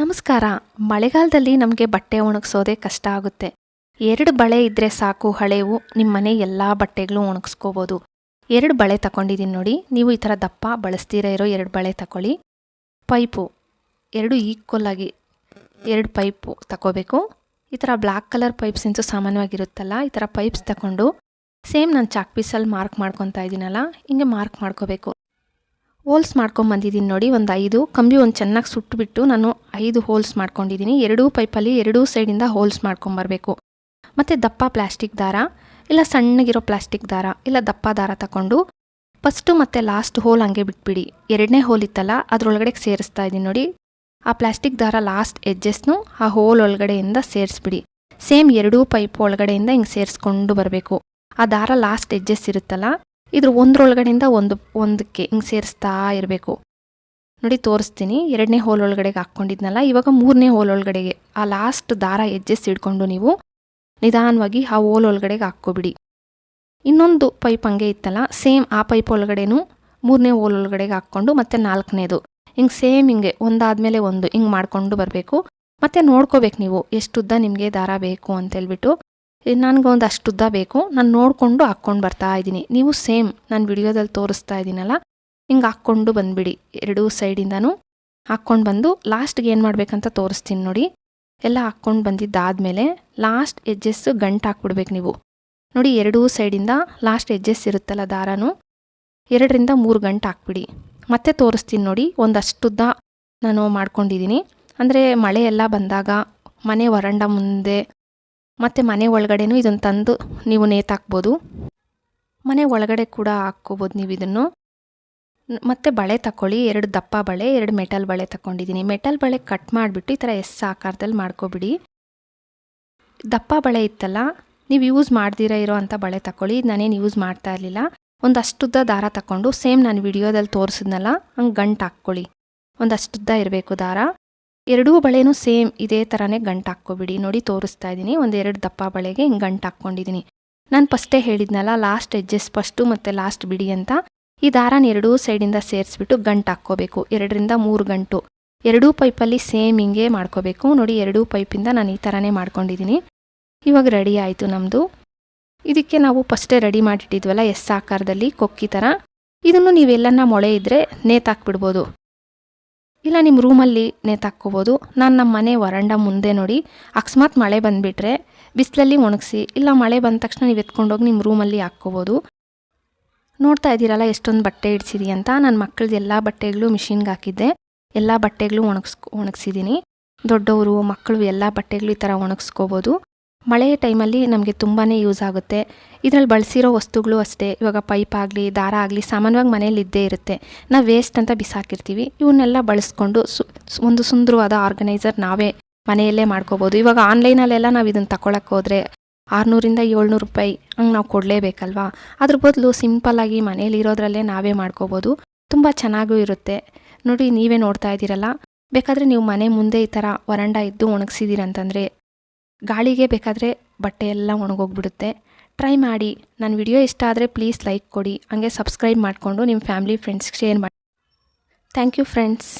ನಮಸ್ಕಾರ. ಮಳೆಗಾಲದಲ್ಲಿ ನಮಗೆ ಬಟ್ಟೆ ಒಣಗಿಸೋದೇ ಕಷ್ಟ ಆಗುತ್ತೆ. ಎರಡು ಬಳೆ ಇದ್ದರೆ ಸಾಕು ಹಳೆವು ನಿಮ್ಮ ಮನೆ ಎಲ್ಲ ಬಟ್ಟೆಗಳು ಒಣಗಿಸ್ಕೋಬೋದು. ಎರಡು ಬಳೆ ತಗೊಂಡಿದ್ದೀನಿ ನೋಡಿ, ನೀವು ಈ ಥರ ದಪ್ಪ ಬಳಸ್ತೀರ ಇರೋ ಎರಡು ಬಳೆ ತಗೊಳ್ಳಿ. ಪೈಪು, ಎರಡು ಈಕ್ವಲ್ ಆಗಿ ಎರಡು ಪೈಪು ತಗೋಬೇಕು. ಈ ಥರ ಬ್ಲ್ಯಾಕ್ ಕಲರ್ ಪೈಪ್ಸ್ ಅಂತೂ ಸಾಮಾನ್ಯವಾಗಿರುತ್ತಲ್ಲ, ಈ ಥರ ಪೈಪ್ಸ್ ತಗೊಂಡು ಸೇಮ್ ನಾನು ಚಾಕ್ ಪೀಸಲ್ಲಿ ಮಾರ್ಕ್ ಮಾಡ್ಕೊತಾ ಇದ್ದೀನಲ್ಲ ಹಿಂಗೆ ಮಾರ್ಕ್ ಮಾಡ್ಕೋಬೇಕು. ಹೋಲ್ಸ್ ಮಾಡ್ಕೊಂಬಂದಿದ್ದೀನಿ ನೋಡಿ, ಒಂದು ಐದು. ಕಂಬಿ ಒಂದು ಚೆನ್ನಾಗಿ ಸುಟ್ಟುಬಿಟ್ಟು ನಾನು ಐದು ಹೋಲ್ಸ್ ಮಾಡ್ಕೊಂಡಿದ್ದೀನಿ. ಎರಡೂ ಪೈಪಲ್ಲಿ, ಎರಡೂ ಸೈಡಿಂದ ಹೋಲ್ಸ್ ಮಾಡ್ಕೊಂಬರಬೇಕು. ಮತ್ತು ದಪ್ಪ ಪ್ಲಾಸ್ಟಿಕ್ ದಾರ, ಇಲ್ಲ ಸಣ್ಣಗಿರೋ ಪ್ಲ್ಯಾಸ್ಟಿಕ್ ದಾರ, ಇಲ್ಲ ದಪ್ಪ ದಾರ ತಗೊಂಡು ಫಸ್ಟು ಮತ್ತು ಲಾಸ್ಟ್ ಹೋಲ್ ಹಂಗೆ ಬಿಟ್ಬಿಡಿ. ಎರಡನೇ ಹೋಲ್ ಇತ್ತಲ್ಲ, ಅದರೊಳಗಡೆ ಸೇರಿಸ್ತಾ ಇದ್ದೀನಿ ನೋಡಿ. ಆ ಪ್ಲ್ಯಾಸ್ಟಿಕ್ ದಾರ ಲಾಸ್ಟ್ ಎಡ್ಜಸ್ನು ಆ ಹೋಲ್ ಒಳಗಡೆಯಿಂದ ಸೇರಿಸ್ಬಿಡಿ. ಸೇಮ್ ಎರಡೂ ಪೈಪ್ ಒಳಗಡೆಯಿಂದ ಹಿಂಗೆ ಸೇರಿಸ್ಕೊಂಡು ಬರಬೇಕು. ಆ ದಾರ ಲಾಸ್ಟ್ ಎಜ್ಜಸ್ ಇರುತ್ತಲ್ಲ ಇದ್ರ ಒಂದ್ರೊಳಗಡೆಯಿಂದ ಒಂದು, ಒಂದಕ್ಕೆ ಹಿಂಗೆ ಸೇರಿಸ್ತಾ ಇರಬೇಕು. ನೋಡಿ, ತೋರಿಸ್ತೀನಿ. ಎರಡನೇ ಹೋಲ್ ಒಳಗಡೆಗೆ ಹಾಕ್ಕೊಂಡಿದ್ನಲ್ಲ, ಇವಾಗ ಮೂರನೇ ಹೋಲ್ ಒಳಗಡೆಗೆ ಆ ಲಾಸ್ಟ್ ದಾರ ಎಜ್ಜೆಸ್ ಹಿಡ್ಕೊಂಡು ನೀವು ನಿಧಾನವಾಗಿ ಆ ಹೋಲ್ ಒಳಗಡೆಗೆ ಹಾಕ್ಕೊಬಿಡಿ. ಇನ್ನೊಂದು ಪೈಪ್ ಹಂಗೆ ಇತ್ತಲ್ಲ ಸೇಮ್ ಆ ಪೈಪ್ ಒಳಗಡೆನೂ ಮೂರನೇ ಹೋಲ್ ಒಳಗಡೆಗೆ ಹಾಕ್ಕೊಂಡು ಮತ್ತೆ ನಾಲ್ಕನೇದು. ಹಿಂಗೆ ಸೇಮ್ ಹಿಂಗೆ, ಒಂದಾದಮೇಲೆ ಒಂದು ಹಿಂಗೆ ಮಾಡಿಕೊಂಡು ಬರಬೇಕು. ಮತ್ತು ನೋಡ್ಕೋಬೇಕು ನೀವು, ಎಷ್ಟುದ್ದ ನಿಮಗೆ ದಾರ ಬೇಕು ಅಂತೇಳ್ಬಿಟ್ಟು. ನನಗೆ ಅಷ್ಟು ಬೇಕು. ನಾನು ನೋಡಿಕೊಂಡು ಹಾಕ್ಕೊಂಡು ಬರ್ತಾ ಇದ್ದೀನಿ. ನೀವು ಸೇಮ್ ನಾನು ವಿಡಿಯೋದಲ್ಲಿ ತೋರಿಸ್ತಾ ಇದ್ದೀನಲ್ಲ, ಹಿಂಗೆ ಹಾಕ್ಕೊಂಡು ಬಂದುಬಿಡಿ. ಎರಡೂ ಸೈಡಿಂದನೂ ಹಾಕ್ಕೊಂಡು ಬಂದು ಲಾಸ್ಟ್ಗೆ ಏನು ಮಾಡಬೇಕಂತ ತೋರಿಸ್ತೀನಿ ನೋಡಿ. ಎಲ್ಲ ಹಾಕ್ಕೊಂಡು ಬಂದಿದ್ದಾದಮೇಲೆ ಲಾಸ್ಟ್ ಎಜ್ಜಸ್ ಗಂಟು ಹಾಕ್ಬಿಡ್ಬೇಕು ನೀವು. ನೋಡಿ, ಎರಡೂ ಸೈಡಿಂದ ಲಾಸ್ಟ್ ಎಜ್ಜಸ್ ಇರುತ್ತಲ್ಲ ದಾರನೂ, ಎರಡರಿಂದ ಮೂರು ಗಂಟು ಹಾಕ್ಬಿಡಿ. ಮತ್ತೆ ತೋರಿಸ್ತೀನಿ ನೋಡಿ, ಒಂದಷ್ಟುದ್ದ ನಾನು ಮಾಡ್ಕೊಂಡಿದ್ದೀನಿ. ಅಂದರೆ ಮಳೆ ಎಲ್ಲ ಬಂದಾಗ ಮನೆ ವರಂಡ ಮುಂದೆ ಮತ್ತು ಮನೆ ಒಳಗಡೆನೂ ಇದನ್ನು ತಂದು ನೀವು ನೇತಾಕ್ಬೋದು ಮನೆ ಒಳಗಡೆ ಕೂಡ ಹಾಕ್ಕೋಬೋದು ನೀವು ಇದನ್ನು. ಮತ್ತು ಬಳೆ ತಗೊಳ್ಳಿ ಎರಡು ದಪ್ಪ ಬಳೆ, ಎರಡು ಮೆಟಲ್ ಬಳೆ ತಗೊಂಡಿದ್ದೀನಿ ಮೆಟಲ್ ಬಳೆ ಕಟ್ ಮಾಡಿಬಿಟ್ಟು ಈ ಥರ ಎಸ್ ಆಕಾರದಲ್ಲಿ ಮಾಡ್ಕೊಬಿಡಿ. ದಪ್ಪ ಬಳೆ ಇತ್ತಲ್ಲ, ನೀವು ಯೂಸ್ ಮಾಡ್ದಿರ ಇರೋ ಅಂಥ ಬಳೆ ತಗೊಳ್ಳಿ ನಾನೇನು ಯೂಸ್ ಮಾಡ್ತಾ ಇರಲಿಲ್ಲ. ಒಂದು ಅಷ್ಟುದ್ದ ದಾರ ತಗೊಂಡು ಸೇಮ್ ನಾನು ವಿಡಿಯೋದಲ್ಲಿ ತೋರಿಸಿದ್ನಲ್ಲ, ಹಂಗೆ ಗಂಟು ಹಾಕ್ಕೊಳ್ಳಿ. ಒಂದು ಅಷ್ಟುದ್ದ ಇರಬೇಕು ದಾರ. ಎರಡೂ ಬಳೆನೂ ಸೇಮ್ ಇದೇ ಥರನೇ ಗಂಟು ಹಾಕ್ಕೊಬಿಡಿ. ನೋಡಿ ತೋರಿಸ್ತಾ ಇದ್ದೀನಿ. ಒಂದು ಎರಡು ದಪ್ಪ ಬಳೆಗೆ ಹಿಂಗೆ ಗಂಟು ಹಾಕ್ಕೊಂಡಿದ್ದೀನಿ. ನಾನು ಫಸ್ಟೇ ಹೇಳಿದ್ನಲ್ಲ ಲಾಸ್ಟ್ ಎಡ್ಜಸ್ ಫಸ್ಟು ಮತ್ತು ಲಾಸ್ಟ್ ಬಿಡಿ ಅಂತ. ಈ ದಾರನ ಎರಡೂ ಸೈಡಿಂದ ಸೇರಿಸ್ಬಿಟ್ಟು ಗಂಟು ಹಾಕ್ಕೋಬೇಕು. ಎರಡರಿಂದ ಮೂರು ಗಂಟು. ಎರಡೂ ಪೈಪಲ್ಲಿ ಸೇಮ್ ಹಿಂಗೆ ಮಾಡ್ಕೋಬೇಕು. ನೋಡಿ ಎರಡೂ ಪೈಪಿಂದ ನಾನು ಈ ಥರನೇ ಮಾಡ್ಕೊಂಡಿದ್ದೀನಿ. ಇವಾಗ ರೆಡಿ ಆಯಿತು ನಮ್ಮದು ಇದಕ್ಕೆ ನಾವು ಫಸ್ಟೇ ರೆಡಿ ಮಾಡಿಟ್ಟಿದ್ವಲ್ಲ, ಎಸ್ ಆಕಾರದಲ್ಲಿ ಕೊಕ್ಕಿ ಥರ ಇದನ್ನು ನೀವೆಲ್ಲನ್ನ ಮೊಳೆ ಇದ್ದರೆ ನೇತಾಕ್ಬಿಡ್ಬೋದು ಇಲ್ಲ ನಿಮ್ಮ ರೂಮಲ್ಲಿ ನೇತಾಕ್ಕೋಬೋದು ನಾನು ನಮ್ಮ ಮನೆ ವರಂಡ ಮುಂದೆ ನೋಡಿ. ಅಕಸ್ಮಾತ್ ಮಳೆ ಬಂದುಬಿಟ್ರೆ ಬಿಸಿಲಲ್ಲಿ ಒಣಗಿಸಿ, ಇಲ್ಲ ಮಳೆ ಬಂದ ತಕ್ಷಣ ನೀವು ಎತ್ಕೊಂಡೋಗಿ ನಿಮ್ಮ ರೂಮಲ್ಲಿ ಹಾಕ್ಕೋಬೋದು. ನೋಡ್ತಾ ಇದ್ದೀರಲ್ಲ, ಎಷ್ಟೊಂದು ಬಟ್ಟೆ ಇಡ್ಸಿದಿ ಅಂತ. ನನ್ನ ಮಕ್ಕಳದ್ದು ಎಲ್ಲ ಬಟ್ಟೆಗಳು ಮಿಷಿನ್ಗೆ ಹಾಕಿದ್ದೆ. ಎಲ್ಲ ಬಟ್ಟೆಗಳು ಒಣಗಿಸ್ ಒಣಗಿಸಿದ್ದೀನಿ ದೊಡ್ಡವರು ಮಕ್ಕಳು ಎಲ್ಲ ಬಟ್ಟೆಗಳು ಈ ಥರ ಒಣಗಿಸ್ಕೋಬೋದು. ಮಳೆ ಟೈಮಲ್ಲಿ ನಮಗೆ ತುಂಬಾ ಯೂಸ್ ಆಗುತ್ತೆ. ಇದರಲ್ಲಿ ಬಳಸಿರೋ ವಸ್ತುಗಳು ಅಷ್ಟೇ. ಇವಾಗ ಪೈಪ್ ಆಗಲಿ, ದಾರ ಆಗಲಿ ಸಾಮಾನ್ಯವಾಗಿ ಮನೇಲಿ ಇದ್ದೇ ಇರುತ್ತೆ. ನಾವು ವೇಸ್ಟ್ ಅಂತ ಬಿಸಾಕಿರ್ತೀವಿ. ಇವನ್ನೆಲ್ಲ ಬಳಸ್ಕೊಂಡು ಒಂದು ಸುಂದರವಾದ ಆರ್ಗನೈಸರ್ ನಾವೇ ಮನೆಯಲ್ಲೇ ಮಾಡ್ಕೋಬೋದು. ಇವಾಗ ಆನ್ಲೈನಲ್ಲೆಲ್ಲ ನಾವು ಇದನ್ನು ತಗೊಳಕ್ಕೆ ಹೋದರೆ ಆರುನೂರಿಂದ ಏಳ್ನೂರು ರೂಪಾಯಿ ಹಂಗೆ ನಾವು ಕೊಡಲೇಬೇಕಲ್ವಾ? ಅದ್ರ ಬದಲು ಸಿಂಪಲ್ಲಾಗಿ ಮನೇಲಿ ಇರೋದ್ರಲ್ಲೇ ನಾವೇ ಮಾಡ್ಕೋಬೋದು. ತುಂಬ ಚೆನ್ನಾಗೂ ಇರುತ್ತೆ. ನೋಡಿ, ನೀವೇ ನೋಡ್ತಾ ಇದ್ದೀರಲ್ಲ. ಬೇಕಾದರೆ ನೀವು ಮನೆ ಮುಂದೆ ಈ ಥರ ವರಂಡ ಇದ್ದು ಒಣಗಿಸಿದ್ದೀರಂತಂದರೆ ಗಾಳಿಗೆ ಬೇಕಾದರೆ ಬಟ್ಟೆ ಎಲ್ಲ ಒಣಗೋಗ್ಬಿಡುತ್ತೆ. ಟ್ರೈ ಮಾಡಿ. ನನ್ನ ವಿಡಿಯೋ ಇಷ್ಟ ಆದರೆ ಪ್ಲೀಸ್ ಲೈಕ್ ಕೊಡಿ. ಹಾಗೆ ಸಬ್ಸ್ಕ್ರೈಬ್ ಮಾಡಿಕೊಂಡು ನಿಮ್ಮ ಫ್ಯಾಮಿಲಿ ಫ್ರೆಂಡ್ಸ್ಗೆ ಶೇರ್ ಮಾಡಿ. Thank you friends